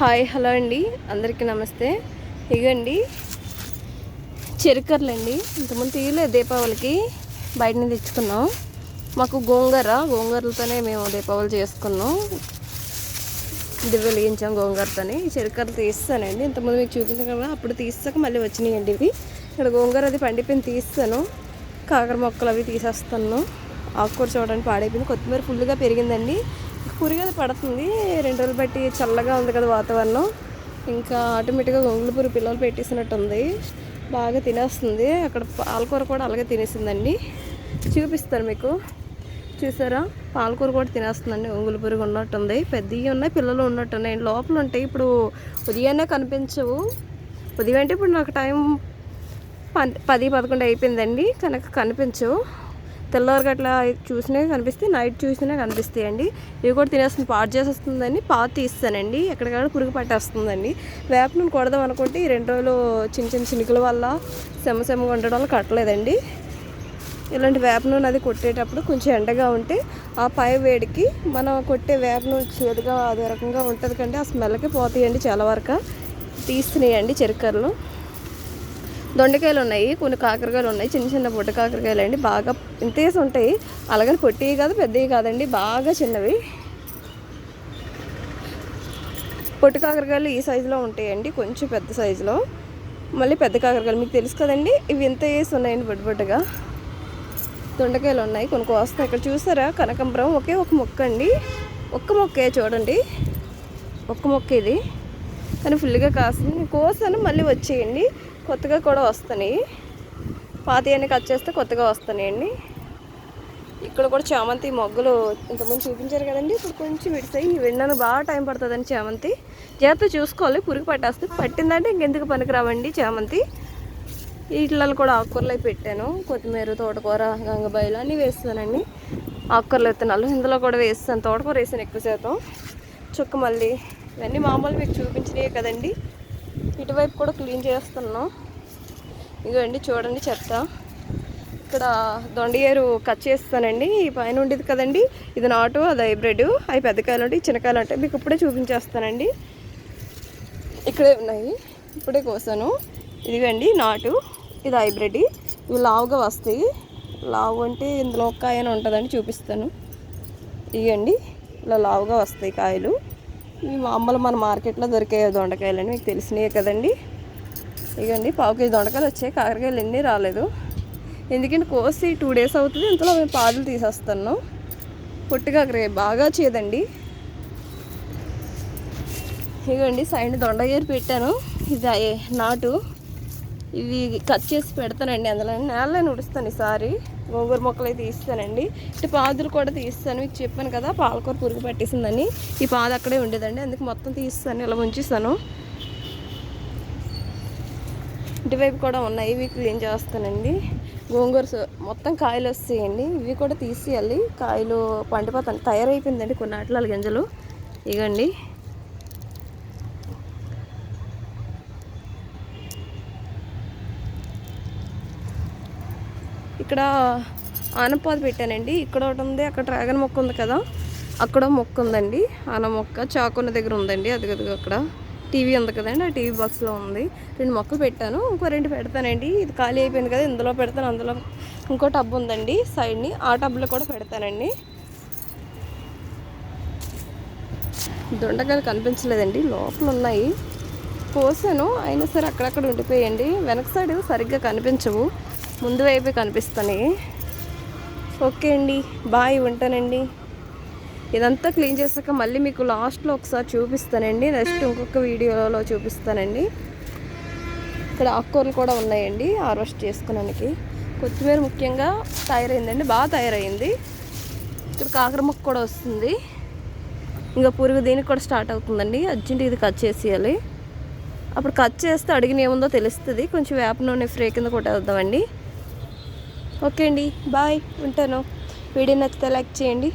Hi hello అండి. అందరికీ నమస్తే. ఇగండి చెరుకర్లండి. ఇంతకుముందు తీయలేదు దీపావళికి. బయట నుంచి తెచ్చుకున్నాం. మాకు గోంగూర గోంగూరలతోనే మేము దీపావళి చేసుకున్నాం. ఇది వెలిగించాం గోంగూరతోని. చెరుకర్లు తీస్తానండి. ఇంతకుముందు మీకు చూపించాం కదా అప్పుడు తీస్తాక మళ్ళీ వచ్చినాయండి ఇవి. ఇక్కడ గోంగూర అది పండిపోయిన తీస్తాను. కాకర మొక్కలు అవి తీసేస్తాను ఆకుకూర చూడడానికి పాడైపోయింది. కొత్తిమీర ఫుల్గా పెరిగిందండి. పురుగు అది పడుతుంది. రెండు రోజులు బట్టి చల్లగా ఉంది కదా వాతావరణం. ఇంకా ఆటోమేటిక్గా గొంగుల పురుగు పిల్లలు పెట్టేసినట్టుంది. బాగా తినేస్తుంది. అక్కడ పాలకూర కూడా అలాగే తినేసిందండి. చూపిస్తాను మీకు. చూసారా? పాలకూర కూడా తినేస్తుందండి. ఒంగుల పురుగు ఉన్నట్టుంది. పెద్దవి ఉన్నాయి పిల్లలు ఉన్నట్టున్నాయి. లోపల ఉంటాయి. ఇప్పుడు ఉదయాన్నే కనిపించవు. ఉదయం అంటే ఇప్పుడు నాకు టైం పది పదకొండు అయిపోయిందండి. కనుక కనిపించవు. తెల్లవారు అట్లా చూసినా కనిపిస్తే నైట్ చూసినా కనిపిస్తాయండి. ఇవి కూడా తినేస్తుంది పాడు చేసేస్తుందని పాత తీస్తానండి ఎక్కడికక్కడ పురుగు పట్టేస్తుందండి. వేప నూనె కొడదాం అనుకుంటే ఈ రెండు రోజులు చిన్న చిన్న చినుకుల వల్ల సెమ్మ సెమ్మగా ఉండడం వల్ల కట్టలేదండి. ఇలాంటి వేప నూనె అది కొట్టేటప్పుడు కొంచెం ఎండగా ఉంటే ఆ పై వేడికి మనం కొట్టే వేప నూనె చేదుగా అదే రకంగా ఉంటుంది కంటే ఆ స్మెల్కి పోతాయండి చాలా వరకు. తీస్తున్నాయండి చెరుకర్లు దొండకాయలు ఉన్నాయి కొన్ని కాకరకాయలు ఉన్నాయి చిన్న చిన్న పొట్ట కాకరకాయలు అండి. బాగా ఇంతేసి ఉంటాయి. అలాగని పొట్టివి కాదు పెద్దవి కాదండి. బాగా చిన్నవి. పొట్టు కాకరకాయలు ఈ సైజులో ఉంటాయండి కొంచెం పెద్ద సైజులో. మళ్ళీ పెద్ద కాకరకాయలు మీకు తెలుసు కదండి ఇవి ఇంత వేసి ఉన్నాయండి బుడ్డ బుడ్డగా దొండకాయలు ఉన్నాయి కొన్ని కోస్తాయి. ఇక్కడ చూసారా కనకంబరం ఒకే ఒక మొక్క అండి. ఒక్క మొక్కే చూడండి. ఒక్క మొక్క ఇది. కానీ ఫుల్గా కాస్తుంది. కోసాను మళ్ళీ వచ్చేయండి. కొత్తగా కూడా వస్తున్నాయి. పాత అన్ని కట్ చేస్తే కొత్తగా వస్తున్నాయండి. ఇక్కడ కూడా చామంతి మొగ్గలు ఇంతకుముందు చూపించారు కదండి. ఇప్పుడు కొంచెం విడిసాయి విన్నాను బాగా టైం పడుతుందండి చామంతి. జాగ్రత్త చూసుకోవాలి పురుగు పట్టేస్తే పట్టిందంటే ఇంకెందుకు పనికిరావండి చామంతి. వీటిలో కూడా ఆకుకూరలు అవి పెట్టాను. కొత్తిమీర తోటకూర గంగబాయిలు అన్నీ వేస్తానండి ఆకుకూరలు విత్తనాలు ఇందులో కూడా వేస్తాను. తోటకూర వేసాను ఎక్కువ శాతం. చుక్క మళ్ళీ ఇవన్నీ మామూలు మీకు చూపించినవి కదండి. ఇటువైపు కూడా క్లీన్ చేస్తున్నాం. ఇదిగోండి చూడండి చెత్త. ఇక్కడ దొండయేరు కట్ చేస్తానండి. ఈ పైన ఉండేది కదండి. ఇది నాటు అది హైబ్రిడ్. అవి పెద్ద కాయలు ఉంటాయి చిన్నకాయలు ఉంటాయి. మీకు ఇప్పుడే చూపించేస్తానండి. ఇక్కడే ఉన్నాయి. ఇప్పుడే కోసాను. ఇదిగండి నాటు. ఇది హైబ్రిడ్. ఇవి లావుగా వస్తాయి. లావు అంటే ఇందులో కాయ అని ఉంటుందని చూపిస్తాను. ఇవ్వండి ఇలా లావుగా వస్తాయి కాయలు. ఈ మామూలు మన మార్కెట్లో దొరికే దొండకాయలు అని మీకు తెలిసినాయి కదండి. ఇగండి పావు కేజీ దొండకాయలు వచ్చాయి. కాకరకాయలు ఎన్ని రాలేదు. ఎందుకంటే కోసి టూ డేస్ అవుతుంది. ఇంతలో మేము పాదులు తీసేస్తాను పొట్టిగా బాగా చేదండి. ఇగండి సైడ్ దొండగేరు పెట్టాను. ఇది నాటు. ఇవి కట్ చేసి పెడతానండి అందులో. నేలలో ఉడుస్తాను ఈసారి. గోంగూర మొక్కలు అయితే తీస్తానండి. ఇటు పాదులు కూడా తీస్తాను. మీకు చెప్పాను కదా పాలకూర పురుగు పట్టేసిందని. ఈ పాదు అక్కడే ఉండేదండి. అందుకు మొత్తం తీస్తాను ఇలా ఉంచిస్తాను ఇటువైపు కూడా ఉన్నాయి. ఇవి క్లీన్ చేస్తానండి. గోంగూర మొత్తం కాయలు వస్తాయండి. ఇవి కూడా తీసేయాలి. కాయలు పండిపోతాను. తయారైపోయిందండి కొన్ని అట్ల గింజలు. ఇగండి. ఇక్కడ ఆనపాదు పెట్టానండి. ఇక్కడ ఒకటి ఉంది అక్కడ డ్రాగన్ మొక్క ఉంది కదా అక్కడ మొక్క ఉందండి. ఆన మొక్క చాకున్న దగ్గర ఉందండి. అది కదా అక్కడ టీవీ ఉంది కదండి ఆ టీవీ బాక్స్లో ఉంది. రెండు మొక్కలు పెట్టాను. ఇంకో రెండు పెడతానండి. ఇది ఖాళీ అయిపోయింది కదా ఇందులో పెడతాను. అందులో ఇంకో టబ్ ఉందండి సైడ్ని. ఆ టబ్లో కూడా పెడతానండి. దొండకాయలు కనిపించలేదండి. లోపల ఉన్నాయి. పోసాను అయినా సరే అక్కడక్కడ ఉండిపోయండి. వెనక సైడ్ సరిగ్గా కనిపించవు. ముందు వైపే కనిపిస్తున్నాయి ఓకే అండి బాయ్ ఉంటానండి. ఇదంతా క్లీన్ చేశాక మళ్ళీ మీకు లాస్ట్లో ఒకసారి చూపిస్తానండి నెక్స్ట్ ఇంకొక వీడియోలో చూపిస్తానండి. ఇక్కడ ఆకుకూరలు కూడా ఉన్నాయండి హార్వెస్ట్ చేసుకోవడానికి. కొత్తిమీర ముఖ్యంగా తయారైందండి బాగా తయారైంది. ఇక్కడ కాకర ముక్క కూడా వస్తుంది. ఇంకా పురుగు దీనికి కూడా స్టార్ట్ అవుతుందండి అర్జెంట్ ఇది కట్ చేసేయాలి. అప్పుడు కట్ చేస్తే అడిగిన ఏముందో తెలుస్తుంది కొంచెం వేప నూనె ఫ్రే కింద కొట్టేద్దామండి. ఓకే అండి బాయ్ ఉంటాను. వీడియో నచ్చితే లైక్ చేయండి.